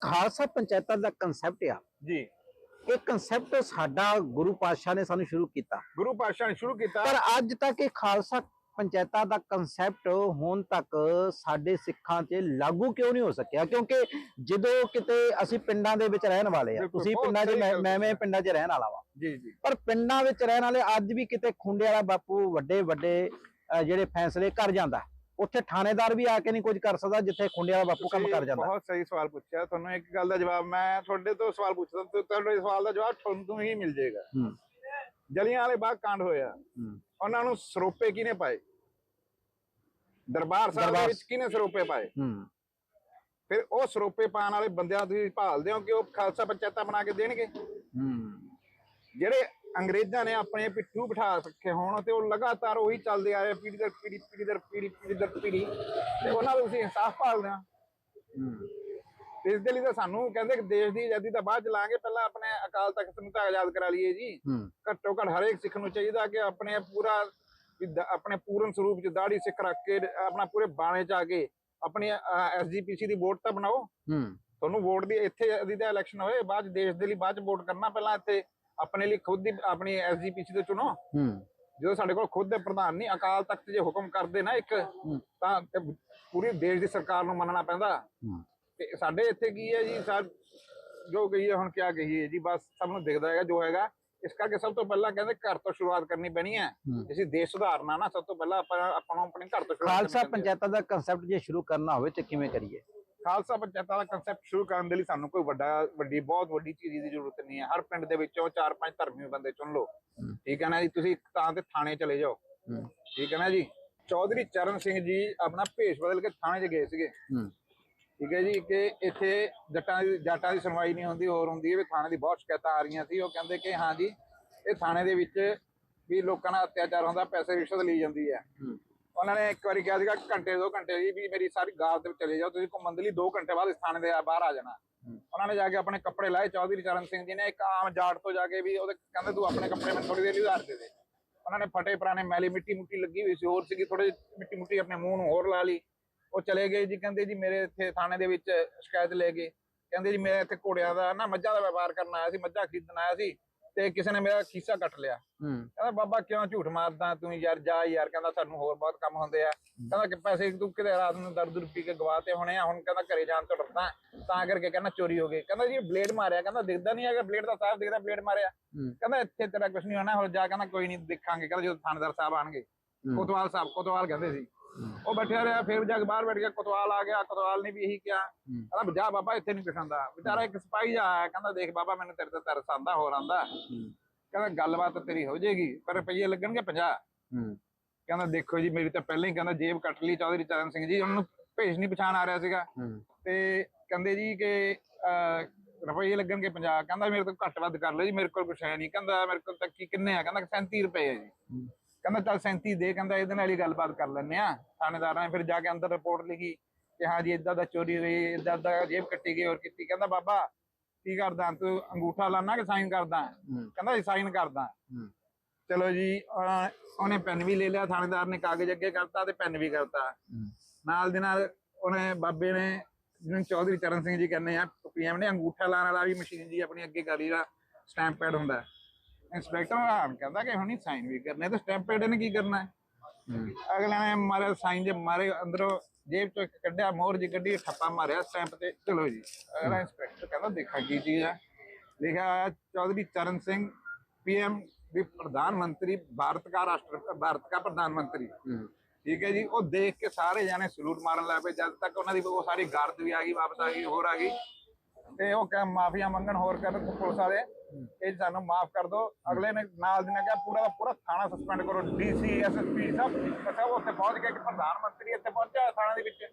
ਖਾਲਸਾ ਪੰਚਾਇਤਾਂ ਦਾ ਕਨਸੈਪਟ ਆ। ਜੀ। ਇਹ ਕਨਸੈਪਟ ਸਾਡਾ ਗੁਰੂ ਪਾਤਸ਼ਾਹ ਨੇ ਸਾਨੂੰ ਸ਼ੁਰੂ ਕੀਤਾ। ਗੁਰੂ ਪਾਤਸ਼ਾਹ ਨੇ ਸ਼ੁਰੂ ਕੀਤਾ। ਪਰ ਅੱਜ ਤੱਕ ਇਹ ਖਾਲਸਾ ਪੰਚਾਇਤਾਂ ਦਾ ਕਨਸੈਪਟ ਹੁਣ ਤੱਕ ਸਾਡੇ ਸਿੱਖਾਂ 'ਚ ਲਾਗੂ ਕਿਉਂ ਨਹੀਂ ਹੋ ਸਕਿਆ? ਕਿਉਂਕਿ ਜਦੋਂ ਕਿਤੇ ਅਸੀਂ ਪਿੰਡਾਂ ਦੇ ਵਿੱਚ ਰਹਿਣ ਵਾਲੇ ਆ ਤੁਸੀਂ ਪਿੰਡਾਂ 'ਚ ਮੈਂ ਮੈਂ ਪਿੰਡਾਂ 'ਚ ਰਹਿਣ ਵਾਲਾ ਵਾ। ਜੀ ਜੀ। ਪਰ ਪਿੰਡਾਂ ਵਿੱਚ ਰਹਿਣ ਵਾਲੇ ਅੱਜ ਵੀ ਕਿਤੇ ਖੁੰਡੇ ਵਾਲਾ ਬਾਪੂ ਵੱਡੇ ਵੱਡੇ ਜਿਹੜੇ ਫੈਸਲੇ ਕਰ ਜਾਂਦਾ। ਉੱਥੇ ਥਾਣੇਦਾਰ ਵੀ ਆ ਕੇ ਨਹੀਂ ਕੁਝ ਕਰ ਸਕਦਾ ਜਿੱਥੇ ਖੁੰਡੇ ਵਾਲਾ ਬਾਪੂ ਕੰਮ ਕਰ ਜਾਂਦਾ। ਬਹੁਤ ਸਹੀ ਸਵਾਲ ਪੁੱਛਿਆ ਤੁਹਾਨੂੰ ਇੱਕ ਗੱਲ ਦਾ ਜਵਾਬ ਮੈਂ ਤੁਹਾਡੇ ਤੋਂ ਸਵਾਲ ਪੁੱਛਦਾ ਤੇ ਤੁਹਾਡੇ ਸਵਾਲ ਦਾ ਜਵਾਬ ਤੁਹਾਨੂੰ ਹੀ ਮਿਲ ਜਾਏਗਾ। ਜਲੀਆਂ ਵਾਲੇ ਬਾਗ ਕਾਂਡ ਹੋਇਆ। ਉਹਨਾਂ ਨੂੰ ਸਰੋਪੇ ਕਿਹਨੇ ਪਾਏ? ਦਰਬਾਰ ਸਾਹਿਬ ਵਿੱਚ ਕਿਹਨੇ ਸਰੋਪੇ ਪਾਏ? ਫਿਰ ਉਹ ਸਰੋਪੇ ਪਾਣ ਵਾਲੇ ਬੰਦਿਆਂ ਤੁਸੀਂ ਭਾਲਦੇ ਹੋ ਕਿ ਉਹ ਖਾਲਸਾ ਪੰਚਾਇਤਾਂ ਬਣਾ ਕੇ ਦੇਣਗੇ। ਜਿਹੜੇ ਅੰਗਰੇਜ਼ਾਂ ਨੇ ਆਪਣੇ ਪਿੱਠੂ ਬਿਠਾ ਰੱਖੇ ਹੋਣ ਤੇ ਉਹ ਲਗਾਤਾਰ ਉਹੀ ਚੱਲਦੇ ਆਏ ਪੀੜੀ ਦਰ ਪੀੜੀ ਪੀੜੀ ਦਰ ਪੀੜੀ ਪੀੜੀ ਦਰ ਪੀੜੀ ਤੇ ਉਹਨਾਂ ਦਾ ਤੁਸੀਂ ਇਨਸਾਫ ਭਾਲਦੇ ਆ ਇਸ ਦੇ ਲਈ ਤਾਂ ਸਾਨੂੰ ਕਹਿੰਦੇ ਕਿ ਦੇਸ਼ ਦੀ ਆਜ਼ਾਦੀ ਤਾਂ ਬਾਅਦ ਚ ਲਾਂਗੇ ਪਹਿਲਾਂ ਆਪਣੇ ਅਕਾਲ ਤਖਤ ਨੂੰ ਤਾਂ ਆਜ਼ਾਦ ਕਰਾ ਲਈਏ ਜੀ। ਹੂੰ। ਘੱਟੋ ਘੱਟ ਹਰੇਕ ਸਿੱਖ ਨੂੰ ਚਾਹੀਦਾ ਕਿ ਆਪਣੇ ਪੂਰਾ ਆਪਣੇ ਪੂਰਨ ਸਰੂਪ ਚ ਦਾੜੀ ਸਿੱਖ ਰੱਖ ਕੇ ਆਪਣਾ ਪੂਰੇ ਬਾਣੇ ਚ ਆ ਕੇ ਆਪਣੀ ਐਸਜੀਪੀਸੀ ਦੀ ਵੋਟ ਤਾਂ ਬਣਾਓ। ਹੂੰ। ਤੁਹਾਨੂੰ ਵੋਟ ਦੀ ਇੱਥੇ ਅਦੀ ਦਾ ਇਲੈਕਸ਼ਨ ਹੋਏ ਬਾਅਦ ਦੇਸ਼ ਦੇ ਲਈ ਬਾਅਦ ਚ ਵੋਟ ਕਰਨਾ ਪਹਿਲਾਂ ਇੱਥੇ ਆਪਣੇ ਲਈ ਖੁਦ ਦੀ ਆਪਣੀ ਐਸਜੀਪੀਸੀ ਤੋਂ ਚੁਣੋ। ਹੂੰ। ਜਦੋਂ ਸਾਡੇ ਕੋਲ ਖੁਦ ਦੇ ਪ੍ਰਧਾਨ ਨਹੀਂ ਅਕਾਲ ਤਖਤ ਜੇ ਹੁਕਮ ਕਰਦੇ ਨਾ ਇੱਕ ਤਾਂ ਪੂਰੀ ਦੇਸ਼ ਦੀ ਸਰਕਾਰ ਨੂੰ ਮੰਨਣਾ ਪੈਂਦਾ। ਤੇ ਸਾਡੇ ਇੱਥੇ ਕੀ ਹੈ ਜੀ ਸਰ ਜੋ ਕਹੀਏ ਹੁਣ ਕਿਆ ਕਹੀਏ ਜੀ ਬਸ ਸਭ ਨੂੰ ਦਿਖਦਾ ਹੈਗਾ ਜੋ ਹੈਗਾ। ਇਸ ਕਰਕੇ ਸਭ ਤੋਂ ਪਹਿਲਾਂ ਕਹਿੰਦੇ ਘਰ ਤੋਂ ਸ਼ੁਰੂਆਤ ਕਰਨੀ ਪੈਣੀ ਹੈ। ਅਸੀਂ ਦੇਸ਼ ਸੁਧਾਰਨਾ ਨਾ ਸਭ ਤੋਂ ਪਹਿਲਾਂ ਆਪਾਂ ਆਪਾਂ ਨੂੰ ਆਪਣੇ ਘਰ ਤੋਂ ਸ਼ੁਰੂਆਤ ਖਾਲਸਾ। ਪੰਚਾਇਤਾਂ ਦਾ ਕਨਸੈਪਟ ਜੇ ਸ਼ੁਰੂ ਕਰਨਾ ਹੋਵੇ ਤੇ ਕਿਵੇਂ ਕਰੀਏ? ਖਾਲਸਾ ਪੰਚਾਇਤਾਂ ਦਾ ਕਨਸੈਪਟ ਸ਼ੁਰੂ ਕਰਨ ਦੇ ਲਈ ਸਾਨੂੰ ਕੋਈ ਵੱਡਾ ਵੱਡੀ ਬਹੁਤ ਵੱਡੀ ਚੀਜ਼ ਦੀ ਜ਼ਰੂਰਤ ਨਹੀਂ ਹੈ। ਹਰ ਪਿੰਡ ਦੇ ਵਿੱਚੋਂ ਚਾਰ ਪੰਜ ਧਰਮੀ ਬੰਦੇ ਚੁਣ ਲਓ। ਠੀਕ ਹੈ ਨਾ ਜੀ? ਤੁਸੀਂ ਤਾਂ ਤੇ ਥਾਣੇ ਚਲੇ ਜਾਓ। ਠੀਕ ਹੈ ਨਾ ਜੀ? ਚੌਧਰੀ ਚਰਨ ਸਿੰਘ ਜੀ ਆਪਣਾ ਭੇਸ਼ ਬਦਲ ਕੇ ਥਾਣੇ 'ਚ ਗਏ ਸੀਗੇ। ਠੀਕ ਹੈ ਜੀ? ਕਿ ਇੱਥੇ ਜੱਟਾਂ ਦੀ ਜਾਟਾਂ ਦੀ ਸੁਣਵਾਈ ਨਹੀਂ ਹੁੰਦੀ ਹੋਰ ਹੁੰਦੀ ਹੈ ਵੀ ਥਾਣੇ ਦੀ ਬਹੁਤ ਸ਼ਿਕਾਇਤਾਂ ਆ ਰਹੀਆਂ ਸੀ। ਉਹ ਕਹਿੰਦੇ ਕਿ ਹਾਂ ਜੀ ਇਹ ਥਾਣੇ ਦੇ ਵਿੱਚ ਵੀ ਲੋਕਾਂ ਨਾਲ ਅਤਿਆਚਾਰ ਹੁੰਦਾ ਪੈਸੇ ਰਿਸ਼ਵਤ ਲਈ ਜਾਂਦੀ ਹੂੰ। ਉਹਨਾਂ ਨੇ ਇੱਕ ਵਾਰੀ ਕਿਹਾ ਸੀਗਾ ਘੰਟੇ ਦੋ ਘੰਟੇ ਦੀ ਵੀ ਮੇਰੀ ਸਾਰੀ ਗਾਲ ਦੇ ਵਿੱਚ ਚਲੇ ਜਾਓ ਤੁਸੀਂ ਘੁੰਮਣ ਦੇ ਲਈ 2 ਘੰਟੇ ਬਾਅਦ ਇਸ ਥਾਣੇ ਦੇ ਬਾਹਰ ਆ ਜਾਣਾ। ਉਹਨਾਂ ਨੇ ਜਾ ਕੇ ਆਪਣੇ ਕੱਪੜੇ ਲਾਏ ਚੌਧਰੀ ਚਰਨ ਸਿੰਘ ਜੀ ਨੇ ਇੱਕ ਆਮ ਜਾਟ ਤੋਂ ਜਾ ਕੇ ਵੀ ਉਹਦੇ ਕਹਿੰਦੇ ਤੂੰ ਆਪਣੇ ਕੱਪੜੇ ਮੈਨੂੰ ਥੋੜੀ ਦੇਰ ਲਈ ਉਧਾਰ ਦੇ ਦੇ। ਉਹਨਾਂ ਨੇ ਫਟੇ ਪੁਰਾਣੇ ਮੈਲੀ ਮਿੱਟੀ ਮੁੱਟੀ ਲੱਗੀ ਹੋਈ ਸੀ ਹੋਰ ਸੀਗੀ ਥੋੜੇ ਮਿੱਟੀ ਮੁੱਟੀ ਆਪਣੇ ਮੂੰਹ ਨੂੰ ਹੋਰ ਲਾ ਲਈ। ਉਹ ਚਲੇ ਗਏ ਜੀ ਕਹਿੰਦੇ ਜੀ ਮੇਰੇ ਇੱਥੇ ਥਾਣੇ ਦੇ ਵਿੱਚ ਸ਼ਿਕਾਇਤ ਲੈ ਗਏ ਕਹਿੰਦੇ ਜੀ ਮੈਂ ਇੱਥੇ ਘੋੜਿਆਂ ਦਾ ਨਾ ਮੱਝਾਂ ਦਾ ਵਪਾਰ ਕਰਨ ਆਇਆ ਸੀ ਮੱਝਾਂ ਖਰੀਦਣ ਆਇਆ ਸੀ। ਤੇ ਕਿਸੇ ਨੇ ਮੇਰਾ ਖੀਸਾ ਕੱਟ ਲਿਆ। ਕਹਿੰਦਾ ਬਾਬਾ ਕਿਉਂ ਝੂਠ ਮਾਰਦਾ? ਤੂੰ ਯਾਰ ਜਾ ਯਾਰ। ਕਹਿੰਦਾ ਸਾਨੂੰ ਹੋਰ ਬਹੁਤ ਕੰਮ ਹੁੰਦੇ ਆ। ਕਹਿੰਦਾ ਕਿ ਪੈਸੇ ਤੂੰ ਕਿਤੇ ਰਾਤ ਨੂੰ ਦਰ ਦਰ ਪੀ ਕੇ ਗਵਾਤੇ ਹੋਣੇ ਆ। ਹੁਣ ਕਹਿੰਦਾ ਘਰੇ ਜਾਣ ਤੋਂ ਡਰਦਾ ਤਾਂ ਕਰਕੇ ਕਹਿੰਦਾ ਚੋਰੀ ਹੋ ਗਈ। ਕਹਿੰਦਾ ਜੀ ਬਲੇਡ ਮਾਰਿਆ। ਕਹਿੰਦਾ ਦਿਖਦਾ ਨਹੀਂ ਹੈਗਾ ਬਲੇਡ ਦਾ ਸਾਫ਼ ਦਿਖਦਾ ਬਲੇਡ ਮਾਰਿਆ। ਕਹਿੰਦਾ ਇੱਥੇ ਤੇਰਾ ਕੁਝ ਨਹੀਂ ਹੋਣਾ। ਹੋਰ ਜਾ ਕਹਿੰਦਾ ਕੋਈ ਨਹੀਂ ਦੇਖਾਂਗੇ। ਕਹਿੰਦਾ ਜਦੋਂ ਥਾਣੇਦਾਰ ਸਾਹਿਬ ਆਣਗੇ ਕੋਤਵਾਲ ਸਾਹਿਬ ਕੋਤਵਾਲ ਕਹਿੰਦੇ ਸੀ ਉਹ ਬੈਠਿਆ ਰਿਹਾ ਫਿਰ ਜਾ ਕੇ ਬਾਹਰ ਬੈਠ ਗਿਆ ਕੋਤਵਾਲ ਆ ਗਿਆ ਕੋਤਵਾਲ ਨੇ ਵੀ ਇਹੀ ਕਿਹਾ। ਕਹਿੰਦਾ ਜਾ ਬਾਬਾ ਇੱਥੇ ਨਹੀਂ ਪਛਾਂਦਾ ਵਿਚਾਰਾ ਇੱਕ ਸਿਪਾਹੀ ਜਾ ਆਇਆ ਕਹਿੰਦਾ ਦੇਖ ਬਾਬਾ ਮੈਨੂੰ ਤੇਰੇ ਤੇ ਤਰਸ ਆਂਦਾ ਹੋਰ ਆਂਦਾ ਕਹਿੰਦਾ ਗੱਲਬਾਤ ਤੇਰੀ ਹੋ ਜਾਏਗੀ ਪਰ ਰੁਪਈਏ ਲੱਗਣਗੇ 50 ਹੂੰ। ਕਹਿੰਦਾ ਦੇਖੋ ਜੀ ਮੇਰੀ ਤਾਂ ਪਹਿਲਾਂ ਹੀ ਕਹਿੰਦਾ ਜੇਬ ਕੱਟ ਲਈ ਚੌਧਰੀ ਚਰਨ ਸਿੰਘ ਜੀ ਉਹਨੂੰ ਭੇਜ ਨਹੀਂ ਪਛਾਣ ਆ ਰਿਹਾ ਸੀਗਾ। ਤੇ ਕਹਿੰਦੇ ਜੀ ਕਿ ਰੁਪਈਏ ਲੱਗਣਗੇ 50 ਕਹਿੰਦਾ ਮੇਰੇ ਤੋਂ ਘੱਟ ਵੱਧ ਕਰ ਲਓ ਜੀ ਮੇਰੇ ਕੋਲ ਕੁਛ ਹੈ ਨਹੀਂ ਕਹਿੰਦਾ ਮੇਰੇ ਕੋਲ ਤਾਂ ਕੀ ਕਿੰਨੇ ਆ? ਕਹਿੰਦਾ 37 ਰੁਪਏ ਹੈ ਜੀ। ਕਹਿੰਦਾ ਚੱਲ 37 ਦੇ ਕਹਿੰਦਾ ਇਹਦੇ ਨਾਲ ਹੀ ਗੱਲਬਾਤ ਕਰ ਲੈਣੇ ਆ ਥਾਣੇਦਾਰਾਂ ਨੇ ਫਿਰ ਜਾ ਕੇ ਅੰਦਰ ਰਿਪੋਰਟ ਲਿਖੀ ਕਿ ਹਾਂ ਜੀ ਇਦਾਂ ਦਾ ਚੋਰੀ ਹੋਈ ਇਦਾਂ ਦਾ ਜੇਬ ਕੱਟੀ ਗਈ ਹੋਰ ਕੀਤੀ। ਕਹਿੰਦਾ ਬਾਬਾ ਕੀ ਕਰਦਾ? ਤੂੰ ਅੰਗੂਠਾ ਲਾਣਾ ਕਿ ਸਾਈਨ ਕਰਦਾ? ਕਹਿੰਦਾ ਜੀ ਸਾਈਨ ਕਰਦਾ। ਚਲੋ ਜੀ ਉਹਨੇ ਪੈਨ ਵੀ ਲੈ ਲਿਆ ਥਾਣੇਦਾਰ ਨੇ ਕਾਗਜ਼ ਅੱਗੇ ਕਰਤਾ ਤੇ ਪੈਨ ਵੀ ਕਰਤਾ। ਨਾਲ ਦੇ ਨਾਲ ਉਹਨੇ ਬਾਬੇ ਨੇ ਜਿਹਨੂੰ ਚੌਧਰੀ ਚਰਨ ਸਿੰਘ ਜੀ ਕਹਿੰਦੇ ਆ ਪੀਐਮ ਨੇ ਅੰਗੂਠਾ ਲਾਉਣ ਵਾਲਾ ਵੀ ਮਸ਼ੀਨ ਜੀ ਆਪਣੀ ਅੱਗੇ ਲਈ ਦਾ ਸਟੈਂਪ ਪੈਡ ਹੁੰਦਾ। ਇੰਸਪੈਕਟਰ ਆਮ ਕਹਿੰਦਾ ਕਿ ਹੁਣੀ ਸਾਈਨ ਵੀ ਕਰਨੇ ਤੇ ਸਟੈਂਪ ਪੈਡ ਨੇ ਕੀ ਕਰਨਾ ਹੈ ਅਗਲੇ ਨੇ ਮਾਰੇ ਸਾਈਨ ਜੇ ਮਾਰੇ ਅੰਦਰੋਂ ਜੇਬ ਚੋਂ ਇੱਕ ਕੱਢਿਆ ਮੋਹਰ ਜੀ ਕੱਢੀ ਠੱਪਾ ਮਾਰਿਆ ਸਟੈਂਪ ਤੇ ਚਲੋ ਜੀ ਅਗਲਾ ਇੰਸਪੈਕਟਰ ਕਹਿੰਦਾ ਦੇਖਾ ਕੀ ਚੀਜ਼ ਹੈ ਲਿਖਿਆ ਹੋਇਆ ਚੌਧਰੀ ਚਰਨ ਸਿੰਘ ਪੀਐਮ ਵੀ ਪ੍ਰਧਾਨ ਮੰਤਰੀ ਭਾਰਤ ਦਾ ਰਾਸ਼ਟਰ ਭਾਰਤ ਦਾ ਪ੍ਰਧਾਨ ਮੰਤਰੀ ਠੀਕ ਹੈ ਜੀ ਉਹ ਦੇਖ ਕੇ ਸਾਰੇ ਜਾਣੇ ਸਲੂਟ ਮਾਰਨ ਲੱਗ ਪਏ ਜਦ ਤੱਕ ਉਹਨਾਂ ਦੀ ਉਹ ਸਾਰੀ ਗਰਦ ਵੀ ਆ ਗਈ ਵਾਪਸ ਆ ਗਈ ਹੋਰ ਆ ਗਈ ਤੇ ਉਹ ਕਹ ਮਾਫੀਆ ਮੰਗਣ ਹੋਰ ਕਰਨ ਤੇ ਪੁਲਿਸ ਵਾਲੇ, ਇਹ ਸਾਨੂੰ ਮਾਫ ਕਰ ਦਿਓ। ਅਗਲੇ ਨੇ ਨਾਲ ਦੀ ਨੇ ਕਿਹਾ, ਪੂਰਾ ਦਾ ਪੂਰਾ ਥਾਣਾ ਸਸਪੈਂਡ ਕਰੋ। ਡੀਸੀ ਐਸਐਸਪੀ ਸਭ ਸਭ ਉੱਥੇ ਪਹੁੰਚ ਗਏ ਕਿ ਪ੍ਰਧਾਨ ਮੰਤਰੀ ਇੱਥੇ ਪਹੁੰਚਿਆ ਥਾਣੇ ਦੇ ਵਿੱਚ।